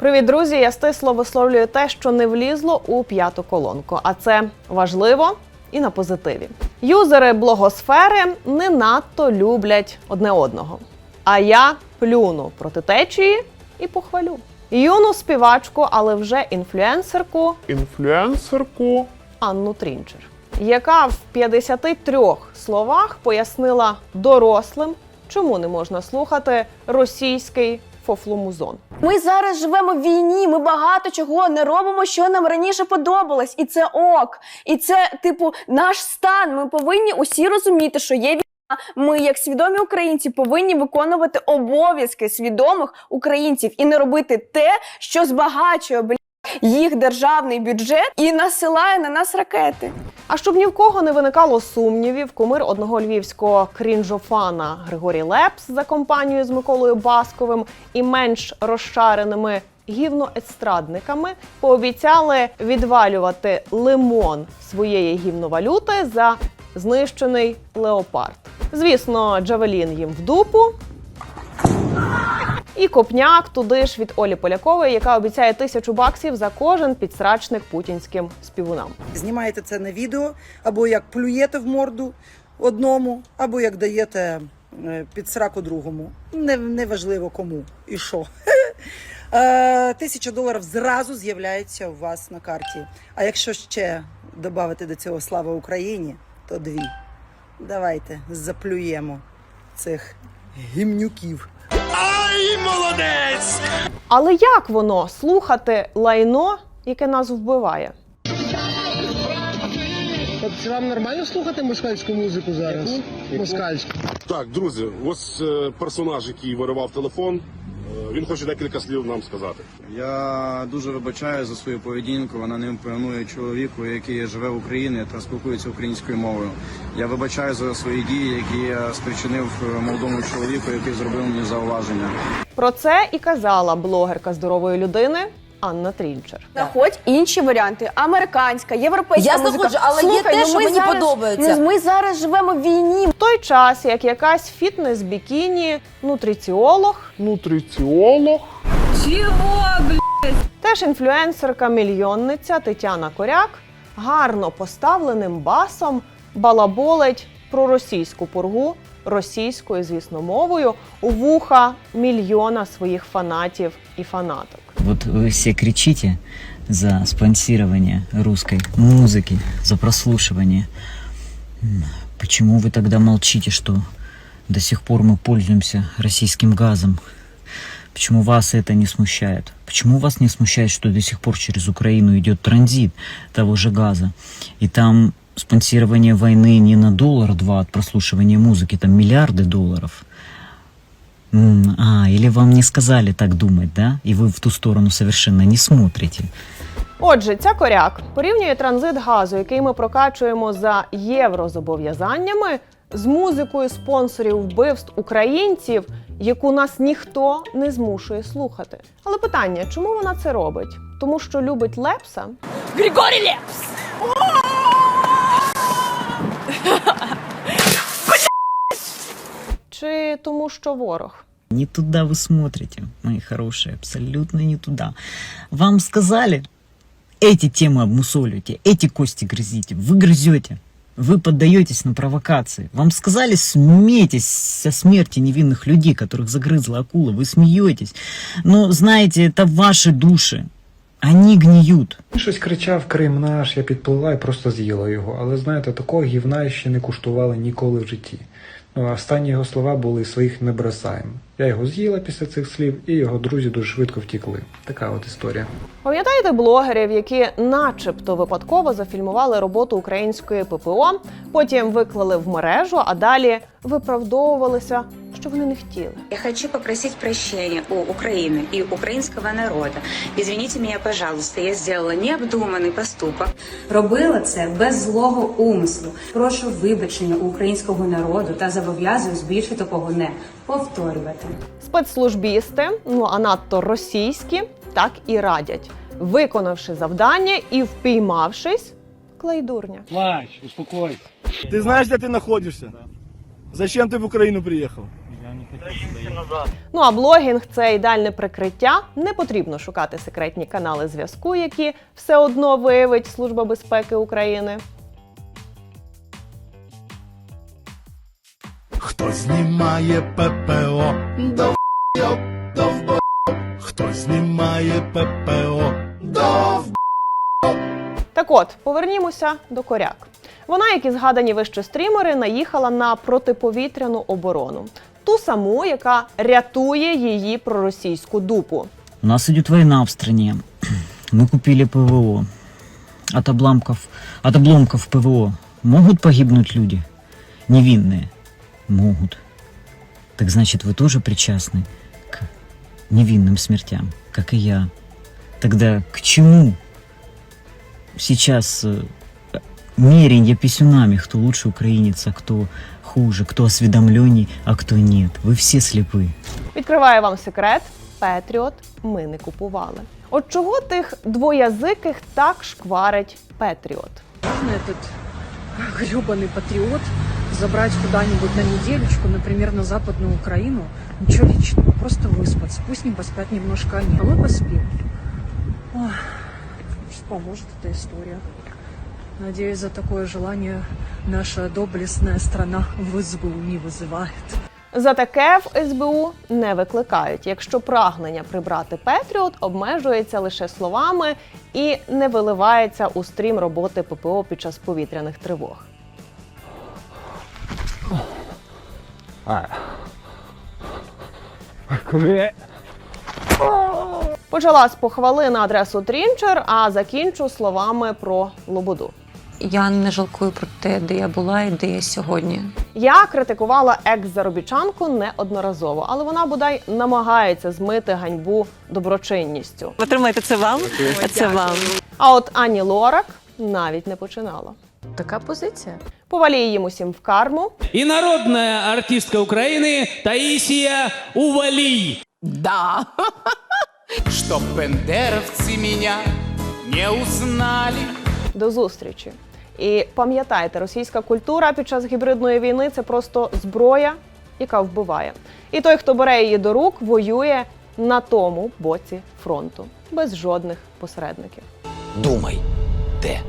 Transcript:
Привіт, друзі! Я стисло висловлюю те, що не влізло у п'яту колонку, а це важливо і на позитиві. Юзери блогосфери не надто люблять одне одного. А я плюну проти течії і похвалю. Юну співачку, але вже інфлюенсерку інфлюенсерку. Анну Трінчер, яка в 53 словах пояснила дорослим, чому не можна слухати російський фофломузон. Ми зараз живемо в війні. Ми багато чого не робимо, що нам раніше подобалось, і це ок. І це, типу, наш стан. Ми повинні усі розуміти, що є війна. Ми, як свідомі українці, повинні виконувати обов'язки свідомих українців і не робити те, що збагачує бля, їх державний бюджет і насилає на нас ракети. А щоб ні в кого не виникало сумнівів, кумир одного львівського крінжофана Григорій Лепс за компанією з Миколою Басковим і менш розшареними гівноестрадниками пообіцяли відвалювати лимон своєї гівновалюти за знищений леопард. Звісно, Джавелін їм в дупу. І копняк туди ж від Олі Полякової, яка обіцяє тисячу баксів за кожен підсрачник путінським співунам. Знімаєте це на відео, або як плюєте в морду одному, або як даєте е, під сраку другому. Не, неважливо кому і що. Е, Тисяча доларів зразу з'являється у вас на карті. А якщо ще додати до цього слава Україні, то дві. Давайте заплюємо цих гімнюків. Але як воно слухати лайно, яке нас вбиває? Чи вам нормально слухати москальську музику зараз? Москальську. Так, друзі, ось е, персонаж, який виривав телефон. Е, Він хоче декілька слів нам сказати. Я дуже вибачаю за свою поведінку. Вона не імпонує чоловіку, який живе в Україні та спілкується українською мовою. Я вибачаю за свої дії, які я спричинив е, молодому чоловіку, який зробив мені зауваження. Про це і казала блогерка здорової людини Анна Трінчер. Знаходь інші варіанти: американська, європейська Я музика. знаходжу, але є те, ну що ми мені зараз- подобається. ну, Ми зараз живемо в війні. В той час, як якась фітнес-бікіні, нутриціолог, Нутриціолог. теж інфлюенсерка мільйонниця Тетяна Коряк гарно поставленим басом балаболить про російську пургу російською, звісно, мовою у вуха мільйона своїх фанатів і фанаток. Вот вы все кричите за спонсирование русской музыки, за прослушивание. Почему вы тогда молчите, что до сих пор мы пользуемся российским газом? Почему вас это не смущает? Почему вас не смущает, что до сих пор через Украину идет транзит того же газа? И там спонсирование войны не на доллар-два от прослушивания музыки, там миллиарды долларов. А, или вам не сказали так думать, да? И вы в ту сторону совершенно не смотрите. Отже, ця коряк порівнює транзит газу, який ми прокачуємо за єврозобов'язаннями, з музикою спонсорів вбивств українців, яку нас ніхто не змушує слухати. Але питання, чому вона це робить? Тому що любить Лепса? Григорій Лепс! Чи тому, що ворог? Не туда вы смотрите, мои хорошие, абсолютно не туда. Вам сказали, эти темы обмусоливайте, эти кости грызите, вы грызете. Вы поддаетесь на провокации. Вам сказали, смейтесь со смерти невинных людей, которых загрызла акула. Вы смеетесь. Но знаете, это ваши души. Они гниют. Щось кричав Крим наш, я підпливла і просто з'їла його. Але знаєте, такого гівна я ще не куштувала ніколи в житті. Ну, останні його слова були своїх не бросаємо. Я його з'їла після цих слів, і його друзі дуже швидко втікли. Така от історія. Пам'ятаєте блогерів, які, начебто, випадково зафільмували роботу української ППО, потім виклали в мережу, а далі виправдовувалися, що вони не хотіли. Я хочу попросить прощения у Украины и украинского народа. Извините меня, пожалуйста, я сделала необдуманий поступок. Робила це без злого умислу. Прошу вибачення у українського народу та зобов'язуюсь більше такого не повторювати. Спецслужбісти, ну а надто російські, так і радять, виконавши завдання і впіймавшись, клей дурня. Плач, успокойся. Ты знаешь, где ты находишься? Зачем ты в Украину приехал? Ну а блогінг це ідеальне прикриття. Не потрібно шукати секретні канали зв'язку, які все одно виявить Служба безпеки України. Хто знімає ППО? Довбойоб, довбойоб. Хто знімає ППО? Довбойоб. Так от, повернімося до коряк. Вона, як і згадані вище стрімери, наїхала на протиповітряну оборону Ту саму, яка рятує її проросійську дупу. У нас идет война в стране. Мы купили ПВО. От обломков, от обломков ПВО могут погибнуть люди? Невинные? Могут. Так значит, вы тоже причастны к невинным смертям, как и я. Тогда к чему сейчас э, меренье писюнами, кто лучше украинец, а кто хуже, кто осведомленней, а кто нет? Вы все слепы. Відкриваю вам секрет: Петріот ми не купували. От чого тих двоязиких так шкварить Петріот? Можно этот гребаный патриот забрать куда-нибудь на недельечку, например, на Западную Украину. Ничего личного, просто выспаться. Пусть не поспят немножко они, а мы поспим. Ой, может, поможет эта история. Надеюсь, за такое желание наша доблестная страна в СБУ не вызывает. За таке в СБУ не викликають, якщо прагнення прибрати Петріот обмежується лише словами і не виливається у стрім роботи ППО під час повітряних тривог. Почала з похвали на адресу Трінчер, а закінчу словами про Лободу. Я не жалкую про те, де я була і де я сьогодні. Я критикувала екс-заробітчанку неодноразово, але вона бодай намагається змити ганьбу доброчинністю. Отримайте це вам, а це вам. А от Ані Лорак навіть не починала. Така позиція. Повалій їм усім в карму. И народная артистка Украины Таисия Увалий. Да. Чтоб бендеровцы меня не узнали. До зустрічі. І пам'ятайте, російська культура під час гібридної війни це просто зброя, яка вбиває. І той, хто бере її до рук, воює на тому боці фронту без жодних посередників. Думай, де